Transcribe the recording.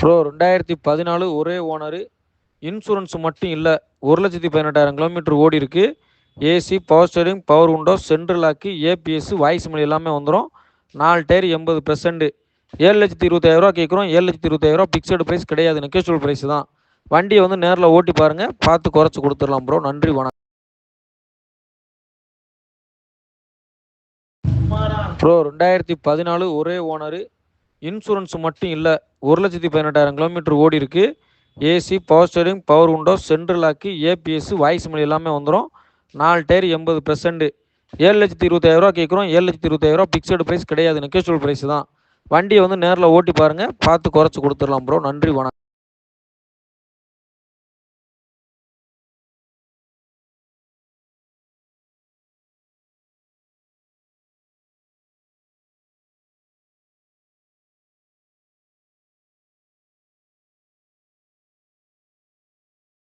Bro ரெண்டாயிரத்தி பதினாலு ஒரே ஓனரு இன்சூரன்ஸ் மட்டும் இல்லை ஒரு லட்சத்தி பதினெட்டாயிரம் கிலோமீட்டர் ஓடி இருக்கு. AC power steering power window central lock ABS voice மொழி எல்லாமே வந்துடும் நாலு டயர் எண்பது பெர்சன்ட் ஏழு லட்சத்தி இருபத்தாயிரரூவா கேட்குறோம் ஏழு லட்சத்தி இருபத்தாயிரரூவா ஃபிக்ஸடு ப்ரைஸ் கிடையாது. நெக்கேஷுவல் ப்ரைஸ் தான். வண்டியை வந்து நேரில் ஓட்டி பாருங்கள் பார்த்து குறைச்சி கொடுத்துடலாம் ப்ரோ நன்றி வணக்கம். ப்ரோ ரெண்டாயிரத்தி பதினாலு ஒரே ஓனரு இன்சூரன்ஸ் மட்டும் இல்லை ஒரு லட்சத்தி பதினெட்டாயிரம் கிலோமீட்டர் ஓடி இருக்கு. AC power steering power window central lock ABS voice மொழி எல்லாமே வந்துடும் நாலு டயர் எண்பது பெர்சன்ட் ஏழு லட்சத்தி இருபத்தாயிரரூவா கேட்குறோம் ஏழு லட்சத்தி இருபத்தாயிரரூவா ஃபிக்ஸடு ப்ரைஸ் கிடையாது. நெக்கேஷுவல் ப்ரைஸ் தான். வண்டியை வந்து நேரில் ஓட்டி பாருங்கள் பார்த்து குறைச்சி கொடுத்துடலாம் ப்ரோ நன்றி வணக்கம்.